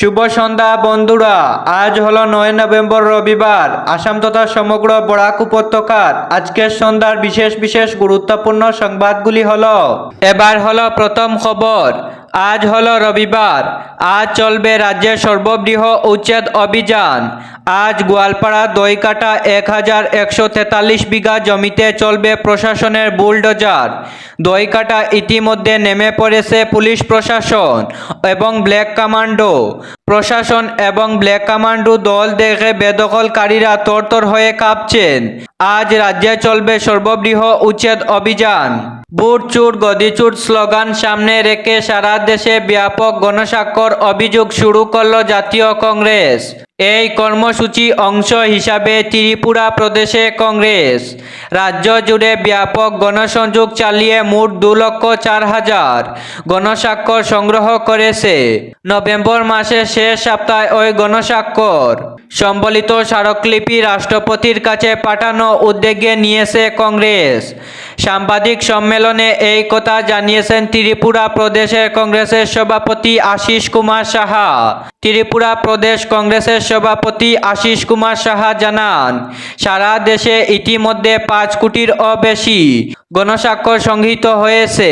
শুভ সন্ধ্যা, বন্ধুরা। আজ হলো নয় নভেম্বর, রবিবার। আসাম তথা সমগ্র বরাক উপত্যকার আজকের সন্ধ্যার বিশেষ বিশেষ গুরুত্বপূর্ণ সংবাদগুলি হল, এবার হলো প্রথম খবর। আজ হলো রবিবার। আজ চলবে রাজ্যের সর্ববৃহৎ উচ্ছেদ অভিযান। আজ গোয়ালপাড়া দইকাটা এক হাজার একশো তেতাল্লিশ বিঘা জমিতে চলবে প্রশাসনের বুলডোজার। দইকাটা ইতিমধ্যে নেমে পড়েছে পুলিশ প্রশাসন এবং ব্ল্যাক কমান্ডো। প্রশাসন এবং ব্ল্যাক কমান্ডো দল দেখে বেদখলকারীরা তরতর হয়ে কাঁপছেন। আজ রাজ্যে চলবে সর্ববৃহৎ উচ্ছেদ অভিযান। বুট চুট গদিচুট স্লোগান সামনে রেখে সারা দেশে ব্যাপক গণস্বাক্ষর অভিযোগ শুরু করল জাতীয় কংগ্রেস। এই কর্মসূচি অংশ হিসাবে ত্রিপুরা প্রদেশে কংগ্রেস। রাজ্য জুড়ে ব্যাপক গণসংযোগ চালিয়ে মোট দু লক্ষ চার হাজার গণস্বাক্ষর সংগ্রহ করেছে। নভেম্বর মাসের শেষ সপ্তাহে ওই গণস্বাক্ষর সম্বলিত স্মারকলিপি রাষ্ট্রপতির কাছে পাঠানো উদ্যোগে নিয়েছে কংগ্রেস। সাংবাদিক সম্মেলনে এই কথা জানিয়েছেন ত্রিপুরা প্রদেশের কংগ্রেসের সভাপতি আশিস কুমার সাহা। ত্রিপুরা প্রদেশ কংগ্রেসের সভাপতি আশিস কুমার সাহা জানান, সারা দেশে ইতিমধ্যে পাঁচ কোটির ও বেশি গণস্বাক্ষর সংগৃহীত হয়েছে।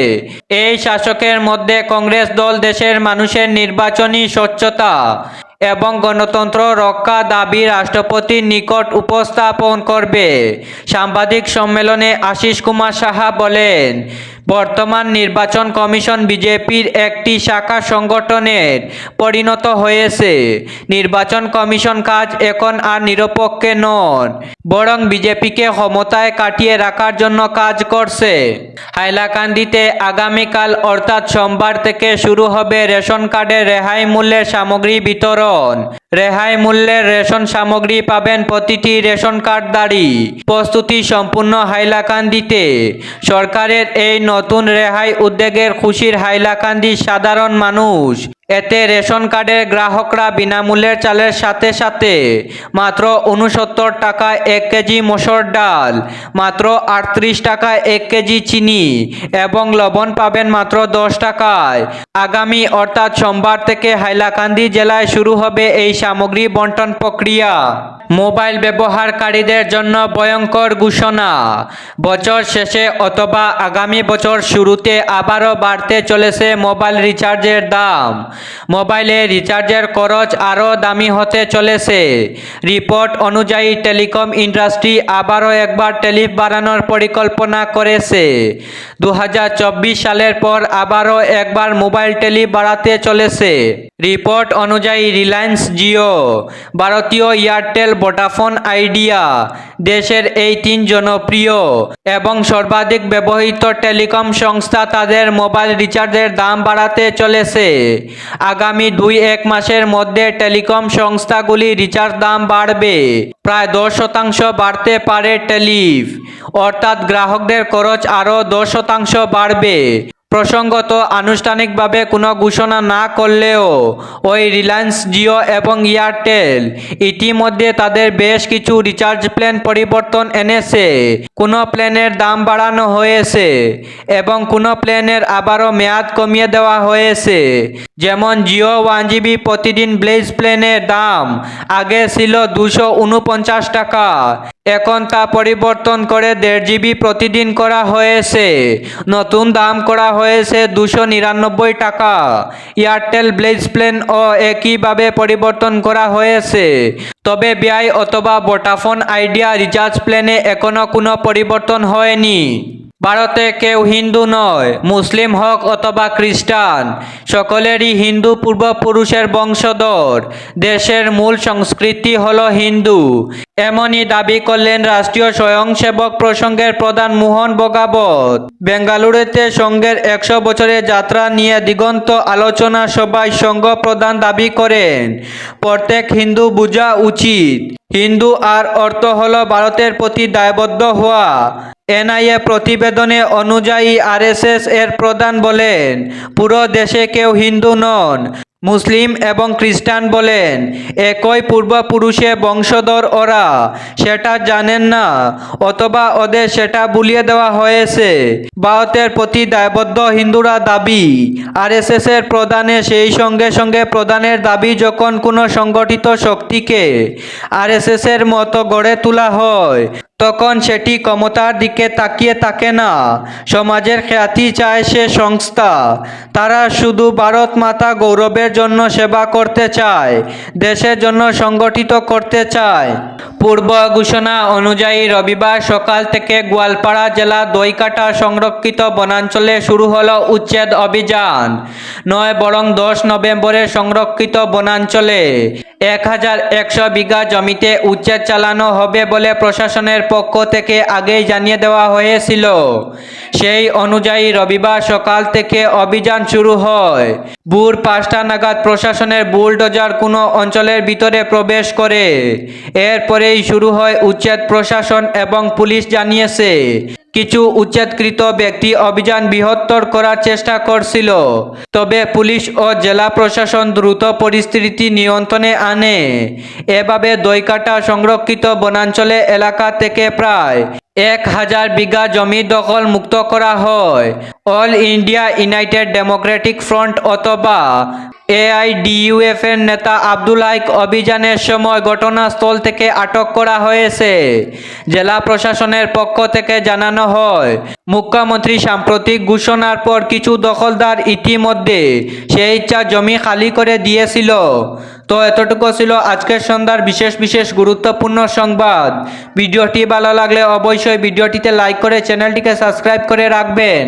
এই শাসকের মধ্যে কংগ্রেস দল দেশের মানুষের নির্বাচনী স্বচ্ছতা এবং গণতন্ত্র রক্ষা দাবি রাষ্ট্রপতির নিকট উপস্থাপন করবে। সাংবাদিক সম্মেলনে আশিস কুমার সাহা বলেন, বর্তমান নির্বাচন কমিশন বিজেপির একটি শাখা সংগঠনের পরিণত হয়েছে। নির্বাচন কমিশন কাজ এখন আর নিরপেক্ষ নন, বরং বিজেপিকে ক্ষমতায় কাটিয়ে রাখার জন্য কাজ করছে। হাইলাকান্দিতে আগামীকাল, অর্থাৎ সোমবার থেকে শুরু হবে রেশন কার্ডের রেহাই মূল্যের সামগ্রী বিতরণ। রেহাই মূল্যের রেশন সামগ্রী পাবেন প্রতিটি রেশন কার্ডধারী। প্রস্তুতি সম্পূর্ণ হাইলাকান্দিতে। সরকারের এই নতুন রেহাই উদ্যোগের খুশির হাইলাকান্দি সাধারণ মানুষ। এতে রেশন কার্ডের গ্রাহকরা বিনামূল্যের চালের সাথে সাথে মাত্র উনসত্তর টাকা এক কেজি মসুর ডাল, মাত্র আটত্রিশ টাকা এক কেজি চিনি এবং লবণ পাবেন মাত্র দশ টাকায়। আগামী অর্থাৎ সোমবার থেকে হাইলাকান্দি জেলায় শুরু হবে এই সামগ্রী বন্টন প্রক্রিয়া। মোবাইল ব্যবহারকারীদের জন্য ভয়ঙ্কর ঘোষণা। বছর শেষে অথবা আগামী বছর শুরুতে আবারও বাড়তে চলেছে মোবাইল রিচার্জের দাম। মোবাইলে রিচার্জের খরচ আরও দামি হতে চলেছে। রিপোর্ট অনুযায়ী টেলিকম ইন্ডাস্ট্রি আবারও একবার টেলিফ বাড়ানোর পরিকল্পনা করেছে। দু হাজার চব্বিশ সালের পর আবারও একবার মোবাইল টেলি বাড়াতে চলেছে। রিপোর্ট অনুযায়ী রিলায়েন্স জিও, ভারতীয় এয়ারটেল ভোডাফোন আইডিয়া দেশের এই তিন জনপ্রিয় এবং সর্বাধিক ব্যবহৃত টেলিকম সংস্থা তাদের মোবাইল রিচার্জের দাম বাড়াতে চলেছে। আগামী দুই এক মাসের মধ্যে টেলিকম সংস্থাগুলি রিচার্জ দাম বাড়বে। প্রায় দশ শতাংশ বাড়তে পারে টেলিফ অর্থাৎ গ্রাহকদের খরচ আরও দশ শতাংশ বাড়বে। প্রসঙ্গত, আনুষ্ঠানিকভাবে কোনো ঘোষণা না করলেও ওই রিলায়েন্স জিও এবং এয়ারটেল ইতিমধ্যে তাদের বেশ কিছু রিচার্জ প্ল্যান পরিবর্তন এনেছে। কোনো প্ল্যানের দাম বাড়ানো হয়েছে এবং কোনো প্ল্যানের আবারও মেয়াদ কমিয়ে দেওয়া হয়েছে। যেমন, জিও ওয়ান জিবি প্রতিদিন ব্লেজ প্ল্যানের দাম আগে ছিল দুশো টাকা। এখন তা পরিবর্তন করে দেড় জিবি প্রতিদিন করা হয়েছে। নতুন দাম করা হয়েছে দুশো নিরানব্বই টাকা। এয়ারটেল ব্লেজ প্ল্যান ও একইভাবে পরিবর্তন করা হয়েছে। তবে ব্যয় অথবা ভোটাফোন আইডিয়া রিচার্জ প্ল্যানে এখনও কোনো পরিবর্তন হয়নি। ভারতে কেউ হিন্দু নয়, মুসলিম হোক অথবা খ্রিস্টান, সকলেরই হিন্দু পূর্বপুরুষের বংশধর, দেশের মূল সংস্কৃতি হলো হিন্দু। এমনই দাবি করলেন রাষ্ট্রীয় স্বয়ংসেবক প্রসঙ্গের প্রধান মোহন বগাবত। বেঙ্গালুরুতে সংঘের একশো বছরের যাত্রা নিয়ে দিগন্ত আলোচনা সভায় সংঘ প্রধান দাবি করেন, প্রত্যেক হিন্দু বোঝা উচিত। হিন্দু আর অর্থ হলো ভারতের প্রতি দায়বদ্ধ হওয়া। এনআইএ প্রতিবেদনে অনুযায়ী আরএসএস এর প্রধান বলেন পুরো দেশে কেউ হিন্দু নন। মুসলিম এবং খ্রিস্টান বলেন, একই পূর্বপুরুষে বংশধর ওরা, সেটা জানেন না, অথবা ওদের সেটা বুলিয়ে দেওয়া হয়েছে। ভারতের প্রতি দায়বদ্ধ হিন্দুরা দাবি আরএসএস এর প্রধানে সেই সঙ্গে সঙ্গে প্রধানের দাবি যখন কোনো সংগঠিত শক্তিকে আরএসএস এর মতো গড়ে তোলা হয়, তখন সেটি ক্ষমতার দিকে তাকিয়ে থাকে না। সমাজের খ্যাতি চায় সে সংস্থা, তারা শুধু ভারত মাতা গৌরবের জন্য সেবা করতে চায় দেশের জন্য সংগঠিত করতে চায়। পূর্ব ঘোষণা অনুযায়ী রবিবার সকাল থেকে গোয়ালপাড়া জেলা দইকাটা সংরক্ষিত বনাঞ্চলে শুরু হলো উচ্ছেদ অভিযান। নয় বরং দশ নভেম্বরে সংরক্ষিত বনাঞ্চলে এক হাজার একশো বিঘা জমিতে উচ্ছেদ চালানো হবে বলে প্রশাসনের পক্ষ থেকে আগেই জানিয়ে দেওয়া হয়েছিল। সেই অনুযায়ী রবিবার সকাল থেকে অভিযান শুরু হয়। ভোর পাঁচটা নাগাদ প্রশাসনের বুলডোজার কোনো অঞ্চলের ভিতরে প্রবেশ করে। এরপরেই শুরু হয় উচ্ছেদ প্রশাসন এবং পুলিশ জানিয়েছে। কিছু উচ্ছেদকৃত ব্যক্তি অভিযান বৃহত্তর করার চেষ্টা করছিল। তবে পুলিশ ও জেলা প্রশাসন দ্রুত পরিস্থিতি নিয়ন্ত্রণে আনে। এভাবে দইকাটা সংরক্ষিত বনাঞ্চলে এলাকা থেকে প্রায় এক হাজার বিঘা জমি দখল মুক্ত করা হয়। All India United Democratic Front অথবা এআইডিইউএফ এর নেতা আব্দুল হাইক অভিযানের সময় ঘটনাস্থল থেকে আটক করা হয়েছে। জেলা প্রশাসনের পক্ষ থেকে জানানো হয়, মুখ্যমন্ত্রী সাম্প্রতিক ঘোষণার পর কিছু দখলদার ইতিমধ্যে সেই ইচ্ছা জমি খালি করে দিয়েছিল। তো এতটুকু ছিল আজকের সন্ধ্যার বিশেষ বিশেষ গুরুত্বপূর্ণ সংবাদ। ভিডিওটি ভালো লাগলে অবশ্যই ভিডিওটিতে লাইক করে চ্যানেলটিকে সাবস্ক্রাইব করে রাখবেন।